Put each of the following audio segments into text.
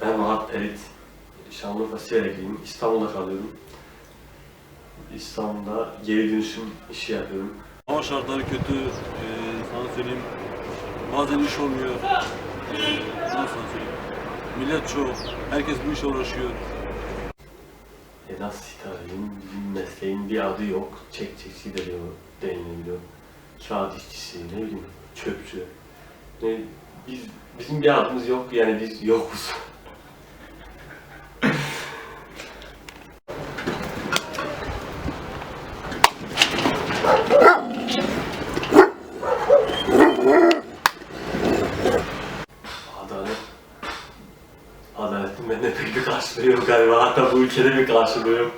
Ben Murat Elit. Şanlıurfa Siverekliyim. İstanbul'da kalıyorum. İstanbul'da geri dönüşüm işi yapıyorum. Hava şartları kötü, ee, sana söyleyeyim. Bazen iş olmuyor. Nasıl söyleyeyim? Millet çok, herkes bu işe uğraşıyor. E nasıl hitap edeyim? Mesleğin bir adı yok. Çek çekçi de diyor, denilebiliyor. Kağıt işçisi, ne bileyim, çöpçü. Ne, biz, bizim bir adımız yok, yani biz yokuz. Adalet. Adaletin bende pek bir karşılığı yok galiba. Hatta bu ülkede bir karşılığı yok.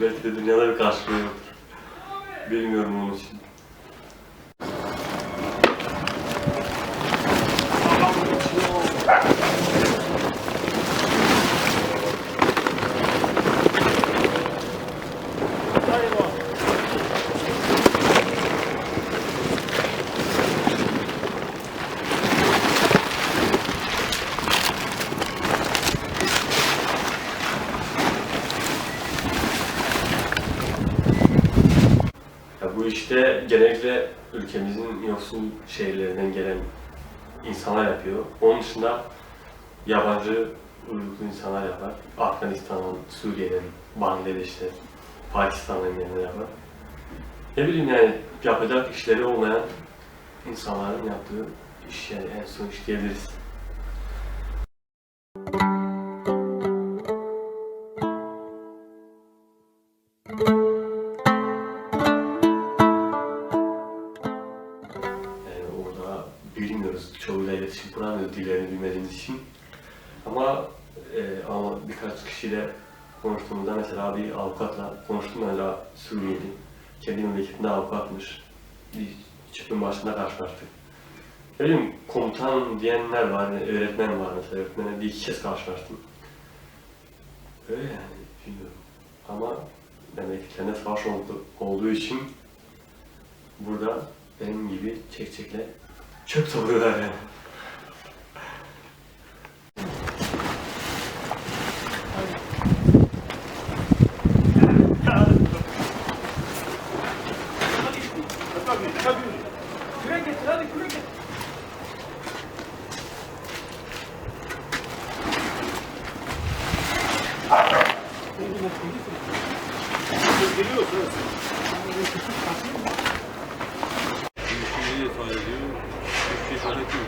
Belki de dünyada bir karşılığı yok. Bilmiyorum onun için. Ya bu işte genellikle ülkemizin yoksul şehirlerinden gelen insanlar yapıyor. Onun dışında yabancı uyruklu insanlar yapar. Afganistan'dan, Suriye'den, Bangladeş'ten, Pakistan'dan gelenler yapar. Ne bileyim yani yapacak işleri olmayan insanların yaptığı iş yani en son iş diyebiliriz. İletişim kuramıyoruz dillerini bilmediğimiz için. Ama, e, ama birkaç kişiyle konuştuğumuzda mesela bir avukatla konuştum mesela Suriyeli. Kendi memleketinde avukatmış. Bir çöpün başında karşılaştık. Bileyim komutan diyenler var, öğretmen var mesela. Öğretmenle bir iki kez karşılaştım. Öyle yani bilmiyorum. Ama memleketlerinde savaş oldu, olduğu için burada benim gibi çek çekle çöp savuruyorlar yani. Neyi ifade ediyor? Hiçbir şey ifade etmiyor.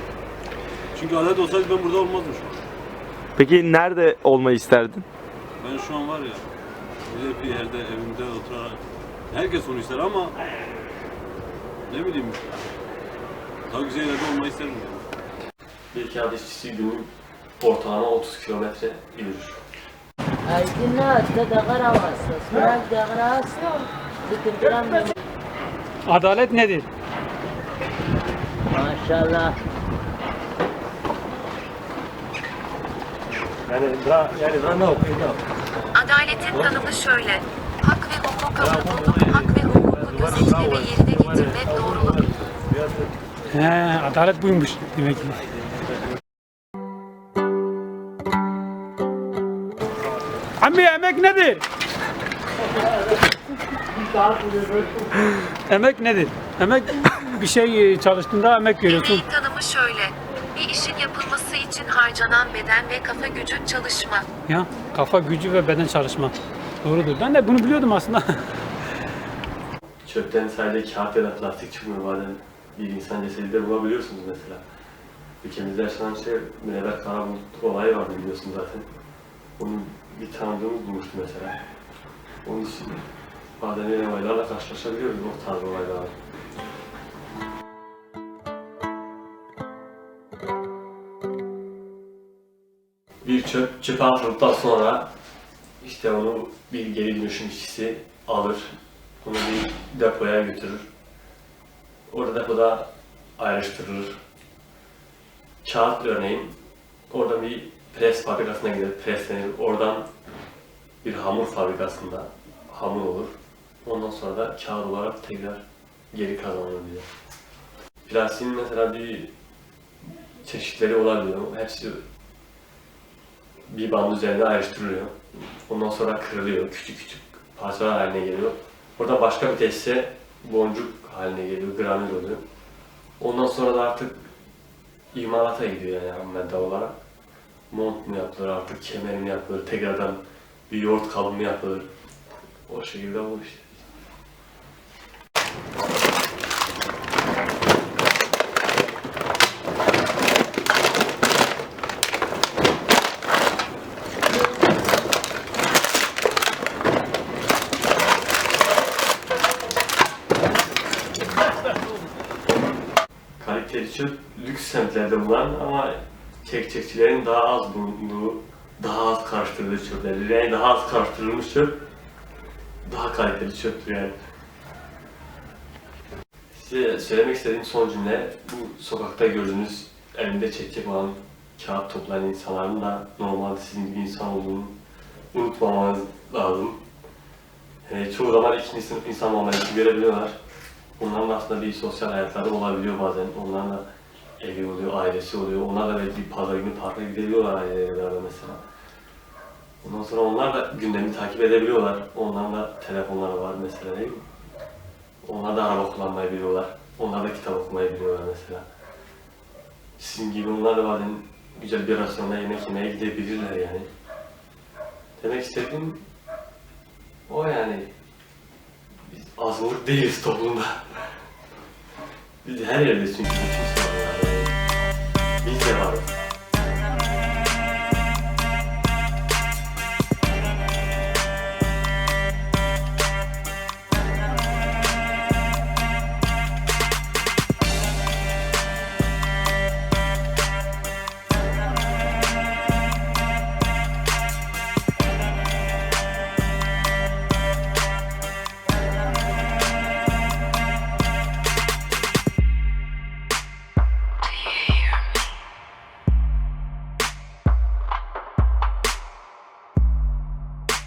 Çünkü adalet olsaydı ben burada olmazdım şu an. Peki nerede olmayı isterdin? Ben şu an var ya, güzel bir yerde, evimde oturarak, herkes onu ister ama ne bileyim, daha güzel yerde olmayı isterim yani. Bir kağıt işçisi günün ortalama 30 kilometre yürür. Adalet nedir? Maşallah. Yani daha yani daha ne okuyayım Adaletin tanımı şöyle. Hak ve hukuka uygunluk, hak ve hukuku gözetme ve yerine getirme doğruluk. He, adalet buymuş demek ki. Ambi emek nedir? emek nedir? Emek bir şey çalıştığında emek görüyorsun. Emeğin tanımı şöyle. Bir işin yapılması için harcanan beden ve kafa gücü çalışma. Ya kafa gücü ve beden çalışma. Doğrudur. Ben de bunu biliyordum aslında. Çöpten sadece kağıt ya da plastik çıkmıyor bazen bir insan cesedi de bulabiliyorsunuz mesela. Ülkemizde yaşanan şey Münevver Karabulut olayı vardı biliyorsunuz zaten. Onu bir tanıdığımız bulmuştu mesela. Onun için bazen öyle olaylarla karşılaşabiliyoruz o tarz olaylarla. Bir çöp, çöpe atıldıktan sonra işte onu bir geri dönüşüm işçisi alır. Onu bir depoya götürür. Orada depoda ayrıştırılır. Kağıt örneğin orada bir pres fabrikasına gider, preslenir. Oradan bir hamur fabrikasında hamur olur. Ondan sonra da kağıt olarak tekrar geri kazanılır diyor. Plastiğin mesela bir çeşitleri olabiliyor. Hepsi bir band üzerinde ayrıştırılıyor. Ondan sonra kırılıyor, küçük küçük parçalar haline geliyor. Burada başka bir tesise boncuk haline geliyor, granül oluyor. Ondan sonra da artık imalata gidiyor yani madde olarak. Mont mu yapılır artık, kemer mi yapılır, tekrardan bir yoğurt kabı mı yapılır. O şekilde bu işte. kaliteli çöp lüks semtlerde bulunan ama çekçekçilerin daha az bulunduğu, daha az karıştırdığı çöplerdir. Yani daha az karıştırılmış çöp daha kaliteli çöptür yani. Size söylemek istediğim son cümle bu sokakta gördüğünüz elinde çekçek olan kağıt toplayan insanların da normalde sizin gibi insan olduğunu unutmamanız lazım. Yani çoğu zaman ikinci sınıf insan olmayı görebiliyorlar. Onların da aslında bir sosyal hayatları olabiliyor bazen. Onların da evi oluyor, ailesi oluyor. Onlar da belki pazar günü parka gidebiliyorlar aileleriyle mesela. Ondan sonra onlar da gündemi takip edebiliyorlar. Onların da telefonları var mesela değil mi? Onlar da araba kullanmayı biliyorlar. Onlar da kitap okumayı biliyorlar mesela. Sizin gibi onlar da bazen güzel bir rasyonda yemek yemeye gidebilirler yani. Demek istediğim o yani. Biz azınlık değiliz toplumda. Biz her yerde çünkü kimse var yani. Biz de varız.